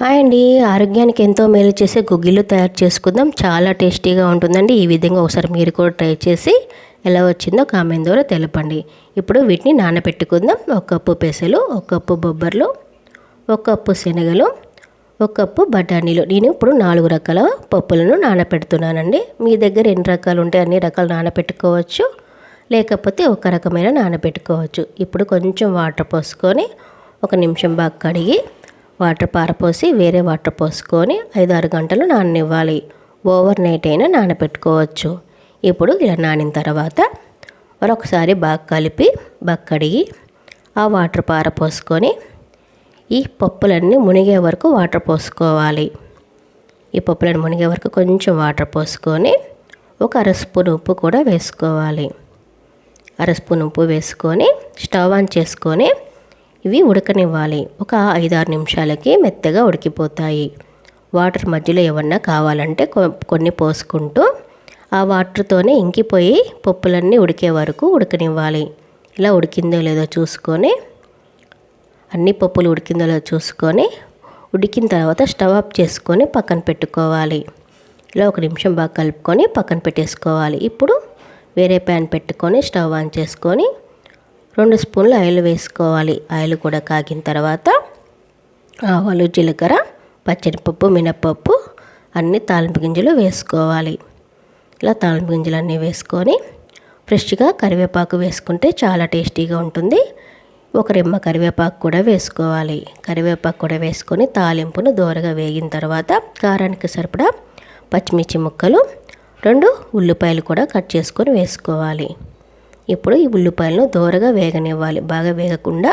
Hi అండి. ఆరోగ్యానికి ఎంతో మేలు చేసే గుగ్గిళ్ళు తయారు చేసుకుందాం. చాలా టేస్టీగా ఉంటుందండి. ఈ విధంగా ఒకసారి మీరు కూడా ట్రై చేసి ఎలా వచ్చిందో కామెంట్ ద్వారా తెలపండి. ఇప్పుడు వీటిని నానబెట్టుకుందాం. ఒక కప్పు పెసలు ఒక కప్పు బొబ్బర్లు ఒక కప్పు శనగలు ఒక కప్పు బఠానీలు. నేను ఇప్పుడు నాలుగు రకాల పప్పులను నానబెడుతున్నానండి. మీ దగ్గర ఎన్ని రకాలు ఉంటే అన్ని రకాలు నానబెట్టుకోవచ్చు. లేకపోతే ఒక రకమైన నానబెట్టుకోవచ్చు. ఇప్పుడు కొంచెం వాటర్ పోసుకొని ఒక నిమిషం బాగా కడిగి వాటర్ పారపోసి వేరే వాటర్ పోసుకొని ఐదు ఆరు గంటలు నాననివ్వాలి. ఓవర్ నైట్ అయినా నానబెట్టుకోవచ్చు ఇప్పుడు ఇలా నానిన తర్వాత మరొకసారి బాగా కలిపి బాగా కడిగి ఆ వాటర్ పారపోసుకొని ఈ పప్పులన్నీ మునిగే వరకు వాటర్ పోసుకోవాలి. ఈ పప్పులను మునిగే వరకు కొంచెం వాటర్ పోసుకొని ఒక అర స్పూన్ ఉప్పు కూడా వేసుకోవాలి. అర స్పూన్ ఉప్పు వేసుకొని స్టవ్ ఆన్ చేసుకొని ఇవి ఉడకనివ్వాలి. ఒక ఐదారు నిమిషాలకి మెత్తగా ఉడికిపోతాయి. వాటర్ మధ్యలో ఏమన్నా కావాలంటే కొన్ని పోసుకుంటూ ఆ వాటర్తోనే ఇంకిపోయి పప్పులన్నీ ఉడికే వరకు ఉడకనివ్వాలి. ఇలా ఉడికిందో లేదో చూసుకొని అన్ని పప్పులు ఉడికిందో లేదో చూసుకొని ఉడికిన తర్వాత స్టవ్ ఆఫ్ చేసుకొని పక్కన పెట్టుకోవాలి. ఇలా ఒక నిమిషం బాగా కలుపుకొని పక్కన పెట్టేసుకోవాలి. ఇప్పుడు వేరే ప్యాన్ పెట్టుకొని స్టవ్ ఆన్ చేసుకొని రెండు స్పూన్లు ఆయిల్ వేసుకోవాలి. ఆయిల్ కూడా కాగిన తర్వాత ఆవాలు జీలకర్ర పచ్చనిపప్పు మినప్పప్పు అన్ని తాలింపు గింజలు వేసుకోవాలి. ఇలా తాలింపు గింజలు అన్నీ వేసుకొని ఫ్రెష్గా కరివేపాకు వేసుకుంటే చాలా టేస్టీగా ఉంటుంది. ఒక రెమ్మ కరివేపాకు కూడా వేసుకోవాలి. కరివేపాకు కూడా వేసుకొని తాలింపును దోరగా వేగిన తర్వాత కారానికి సరిపడా పచ్చిమిర్చి ముక్కలు రెండు ఉల్లిపాయలు కూడా కట్ చేసుకొని వేసుకోవాలి. ఇప్పుడు ఈ ఉల్లిపాయలను దూరగా వేగనివ్వాలి. బాగా వేగకుండా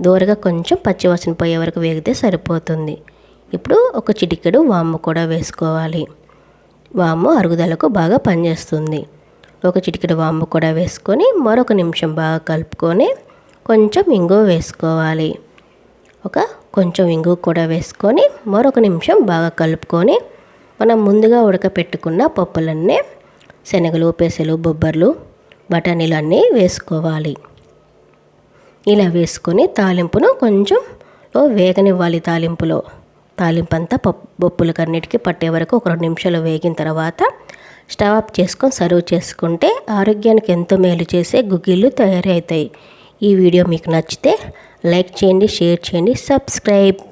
దూరగా కొంచెం పచ్చివాసన పోయే వరకు వేగితే సరిపోతుంది. ఇప్పుడు ఒక చిటికెడు వాము కూడా వేసుకోవాలి. వాము అరుగుదలకు బాగా పనిచేస్తుంది. ఒక చిటికెడు వాము కూడా వేసుకొని మరొక నిమిషం బాగా కలుపుకొని కొంచెం ఇంగు వేసుకోవాలి. ఒక కొంచెం ఇంగు కూడా వేసుకొని మరొక నిమిషం బాగా కలుపుకొని మనం ముందుగా ఉడకపెట్టుకున్న పప్పులన్నీ శనగలు పెసలు బొబ్బర్లు బఠానీలు అన్నీ వేసుకోవాలి. ఇలా వేసుకొని తాలింపును కొంచెం వేగనివ్వాలి తాలింపులో. తాలింపు అంతా పప్పు అన్నిటికీ పట్టే వరకు ఒక రెండు నిమిషాలు వేగిన తర్వాత స్టవ్ ఆఫ్ చేసుకొని సర్వ్ చేసుకుంటే ఆరోగ్యానికి ఎంతో మేలు చేసే గుగ్గిళ్ళు తయారవుతాయి. ఈ వీడియో మీకు నచ్చితే లైక్ చేయండి షేర్ చేయండి సబ్స్క్రైబ్.